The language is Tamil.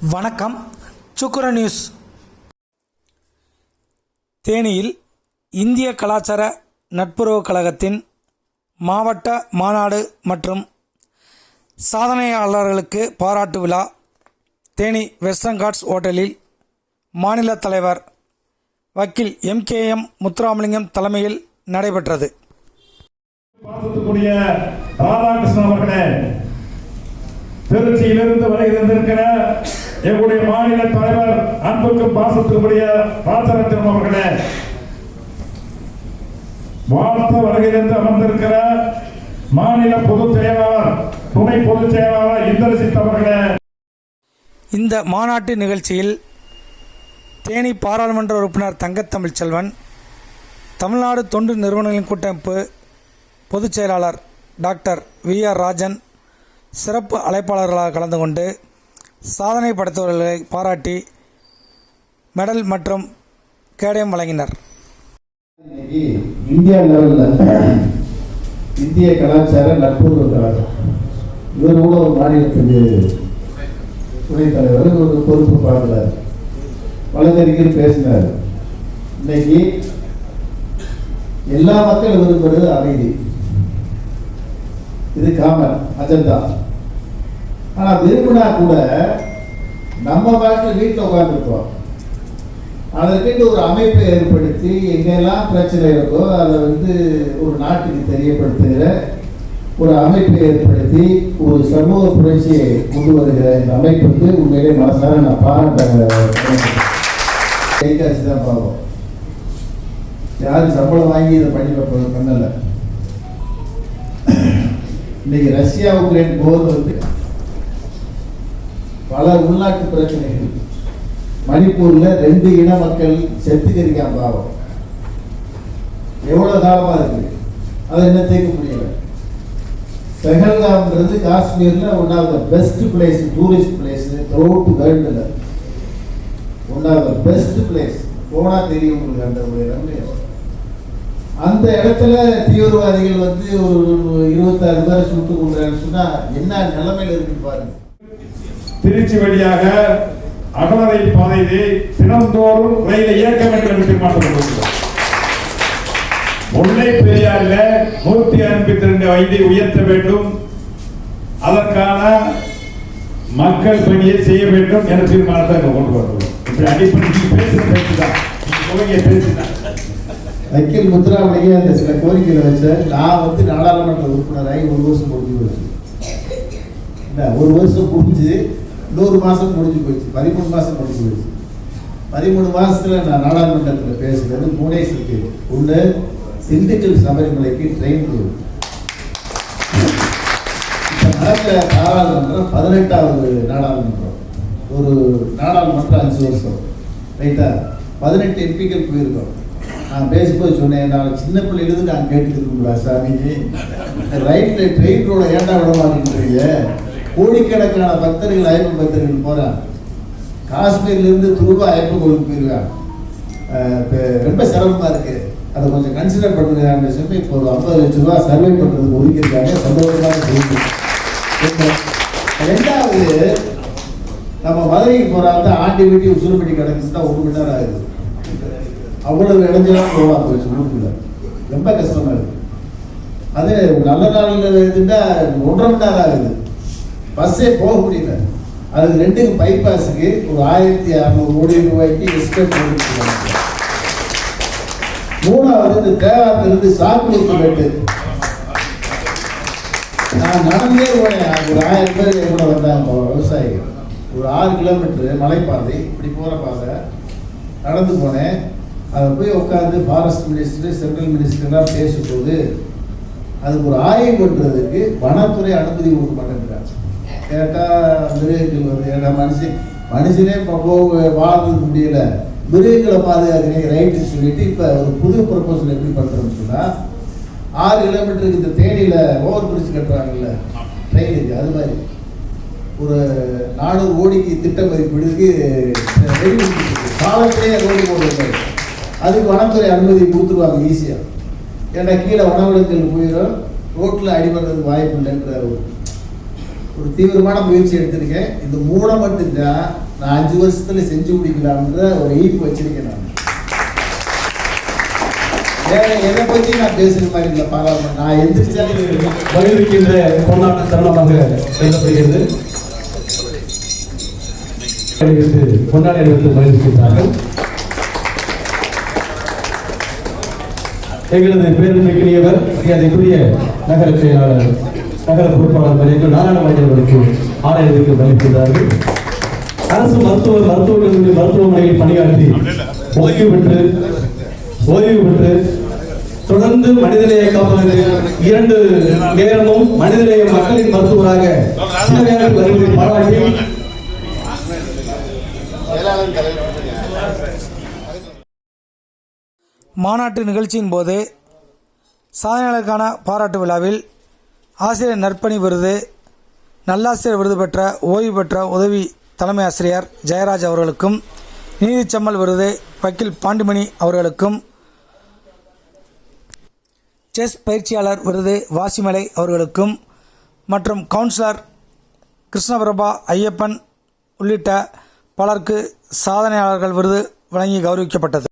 வணக்கம். சுக்குர நியூஸ். தேனியில் இந்திய கலாச்சார நட்புறவுக் கழகத்தின் மாவட்ட மாநாடு மற்றும் சாதனையாளர்களுக்கு பாராட்டு விழா தேனி வெஸ்டர்ன் காட்ஸ் ஹோட்டலில் மாநில தலைவர் வக்கீல் எம்கேஎம் முத்துராமலிங்கம் தலைமையில் நடைபெற்றது. ராதாகிருஷ்ணன் அவர்களே திருச்சியிலிருந்து வருகிறந்திருக்கிற எங்களுடைய மாநில தலைவர் அன்புக்கும் பாசத்துக்குரிய ராசரத்னம் அவர்களே வாழ்த்து வருகிறது அமர்ந்திருக்கிற மாநில பொதுச் செயலாளர் துணை பொதுச் செயலாளர் இந்திரசித் அவர்களே. இந்த மாநாட்டு நிகழ்ச்சியில் தேனி பாராளுமன்ற உறுப்பினர் தங்கத்தமிழ் செல்வன் தமிழ்நாடு தொண்டு நிறுவனங்களின் கூட்டமைப்பு பொதுச் செயலாளர் டாக்டர் வி ஆர் ராஜன் சிறப்பு அழைப்பாளர்களாக கலந்து கொண்டு சாதனை படைத்தவர்களை பாராட்டி மெடல் மற்றும் கேடயம் வழங்கினர். இந்தியா லெவலில் இந்திய கலாச்சார நட்புறவு கலாச்சாரம் இவர் கூட ஒரு மாநிலத்துக்கு துணைத் தலைவர் ஒரு பொறுப்பு பார்க்கிறார் வழக்கறிஞர் பேசினார். இன்னைக்கு எல்லா மக்களும் விரும்புறது அமைதி. இது காமன் அஜெண்டா ஆனா விரும்பினா கூட நம்ம பாட்டில் வீட்டில் உட்காந்துருக்கோம் அதற்கென்று ஒரு அமைப்பை ஏற்படுத்தி எங்கெல்லாம் பிரச்சனை இருக்கோ அதை வந்து ஒரு நாட்டுக்கு தெரியப்படுத்துகிற ஒரு அமைப்பை ஏற்படுத்தி ஒரு சமூக புரட்சியை கொண்டு வருகிற இந்த வந்து உண்மையிலே மனசார நான் பாராட்ட கைகாசி தான் பார்ப்போம் யாரும் சம்பளம் வாங்கி இதை பண்ணி வைப்பது பண்ணல. இன்னைக்கு ரஷ்யா உக்ரைன் போர் வந்து பல உள்நாட்டு பிரச்சனைகள். மணிப்பூர்ல ரெண்டு இன மக்கள் செத்துக்கிறீங்க பாவம். எவ்வளவு காலமா இருக்கு? அதை என்ன தீர்க்க முடியல? பெஹல்காம்ன்றது காஷ்மீர்ல one of the best place tourist place throughout வேர்ல்டுல. One of the best place போனா தெரியும் உங்களுக்கு அந்த ஒரு இடம். அந்த இடத்துல தீவிரவாதிகள் வந்து ஒரு இருபத்தாறு பேரை சுட்டு கொண்டான்னு சொன்னா என்ன நிலைமையில இருக்குன்னு பாருங்க. திருச்சி வழியாக அகலரை பாதையிலே தினந்தோறும் ரயிலை இயக்க வேண்டும் என்று தீர்மானம் முல்லை பெரியாரில் நூத்தி ஐம்பத்தி ரெண்டு வயதை உயர்த்த வேண்டும். அதற்கான மக்கள் பணியை செய்ய வேண்டும் என தீர்மானத்தை அங்கே கொண்டு வரணும். இப்படி அடிப்படை பேசுகிற பேச்சு தான். பேச்சு சொல்லுங்க வக்கீல் முத்துராமலிங்க அந்த சில கோரிக்கைகளை வச்ச நான் வந்து நாடாளுமன்ற உறுப்பினராகி ஒரு வருஷம் முடிஞ்சு போச்சு. இல்லை ஒரு வருஷம் முடிஞ்சு இன்னொரு மாதம் முடிஞ்சு போயிடுச்சு. பதிமூணு மாதம் முடிஞ்சு போயிடுச்சு. பதிமூணு மாதத்தில் நான் நாடாளுமன்றத்தில் பேசுகிறது மூணே சுற்றி உள்ள திண்டுக்கல் சபரிமலைக்கு ட்ரெயின் போகுது. நடக்கிற நாடாளுமன்றம் பதினெட்டாவது நாடாளுமன்றம். ஒரு நாடாளுமன்றம் அஞ்சு வருஷம். ரைட்டா பதினெட்டு எம்பிக்கள் போயிருக்கோம். நான் பேசும்போது சொன்னேன் நான் சின்ன பிள்ளைகளுக்கு நான் கேட்டுக்கிறோம்ல சாமி. ரைட்டில் ட்ரெயின் ரோட ஏண்டா விட மாட்டேங்கிறீங்க கோடிக்கணக்கான பக்தர்கள் ஐயப்ப பக்தர்கள் போறாங்க. காஷ்மீர்லேருந்து துருவா ஐயப்ப கோயிலுக்கு போயிருக்காங்க. ரொம்ப சிரமமா இருக்கு. அதை கொஞ்சம் கன்சிடர் பண்ணுங்க. சொல்லி இப்போ ஒரு ஐம்பது லட்ச ரூபா சர்வே பண்றதுக்கு ஒதுக்கியிருக்காங்க. சந்தோஷமாக ரெண்டாவது நம்ம மதுரைக்கு போறாங்க. ஆண்டி வீட்டி உசுறுபடி கிடக்குச்சுன்னா ஒரு மணி நேரம் ஆகுது. அவ்வளவு இடைஞ்சலாம் போகலாம் போச்சு ஊருக்குள்ள ரொம்ப கஷ்டமா இருக்கு. அது நல்ல நாளில் இருந்தால் ஒன்றரை மணி நேரம் ஆகுது. பஸ்ஸே போக முடியல. அதுக்கு ரெண்டுக்கும் பைபாஸுக்கு ஒரு ஆயிரத்தி அறநூறு கோடி ரூபாய்க்கு எஸ்டேட் போட்டுருக்காங்க மூணாவது இந்த தேவாத்திலிருந்து சாக்குழுத்து பெட்டு நான் நடந்தே போனேன். ஒரு ஆயிரம் பேர் என் கூட வந்தாங்க. விவசாயிகள் ஒரு ஆறு கிலோமீட்டரு மலைப்பாதை. இப்படி போகிற பாதை. நடந்து போனேன். அதை போய் உட்காந்து ஃபாரஸ்ட் மினிஸ்டர் சென்ட்ரல் மினிஸ்டர்லாம் பேசும்போது அதுக்கு ஒரு ஆய்வு பண்ணுறதுக்கு வனத்துறை அனுமதி கொடுக்க மாட்டேங்கிறாங்க கேட்டால் மிருகங்கள் வருது ஏன்னா மனுஷன் மனுஷனே இப்போ போக வாழ்றதுக்கு முடியல. மிருகங்களை பாதுகாக்கிறீங்க ரைட்டு சொல்லிட்டு இப்போ ஒரு புது ப்ரொபோசல் எப்படி பண்ணுறோம்னு சொன்னால் ஆறு கிலோமீட்டருக்கு இந்த தேனியில் ஓவர் பிரிட்ஜ் கட்டுறாங்கல்ல ட்ரெயினுக்கு அது மாதிரி. ஒரு நானூறு கோடிக்கு திட்ட மதிப்பீடுக்கு காலத்திலேயே ரோடு போடுறது அதுக்கு வனத்துறை அனுமதி கொடுத்துருவாங்க ஈஸியாக ஏன்னா கீழே வனவிலங்குகள் போயிடும் ரோட்டில் அடிபடுறதுக்கு வாய்ப்பு இல்லைன்ற ஒரு ஒரு தீவிரமான முயற்சி எடுத்திருக்கேன். இந்த மூணை மட்டும்தான் நான் அஞ்சு வருஷத்துல செஞ்சு முடிக்கலாம்ன்ற ஒரு ஈர்ப்பு வச்சிருக்கேன் நான். வேற எதை பத்தி நான் பேசுற மாதிரி இல்லை பாராளுமன்றம் நான் எந்திரிச்சாலே வலியுறுக்கின்ற கொண்டாட்ட தருணமாக கருதப்படுகிறது பொன்னாடை எடுத்து மகிழ்விக்கின்றார்கள் எங்களது பேருந்துக்குரியவர் மரியாதைக்குரிய நகர செயலாளர் நகர பொறுப்பாளர் மரியாதை நாராயணமணி அவர்களுக்கு ஆணையருக்கு மகிழ்கின்றார்கள் அரசு மருத்துவர் மருத்துவ கல்லூரி மருத்துவமனையில் பணியாற்றி ஓய்வு பெற்று ஓய்வு பெற்று தொடர்ந்து மனிதநேய காப்பதற்கு இரண்டு நேரமும் மனிதநேய மக்களின் மருத்துவராக சேவையாற்றி பாராட்டி மாநாட்டு நிகழ்ச்சியின் போது சாதனையாளருக்கான பாராட்டு விழாவில் ஆசிரியர் நற்பணி விருது நல்லாசிரியர் விருது பெற்ற ஓய்வு பெற்ற உதவி தலைமை ஆசிரியர் ஜெயராஜ் அவர்களுக்கும் நீதிச்சம்மல் விருது வக்கீல் பாண்டிமணி அவர்களுக்கும் செஸ் பயிற்சியாளர் விருது வாசிமலை அவர்களுக்கும் மற்றும் கவுன்சிலர் கிருஷ்ணபிரபா ஐயப்பன் உள்ளிட்ட பலருக்கு சாதனையாளர்கள் விருது வழங்கி கௌரவிக்கப்பட்டது.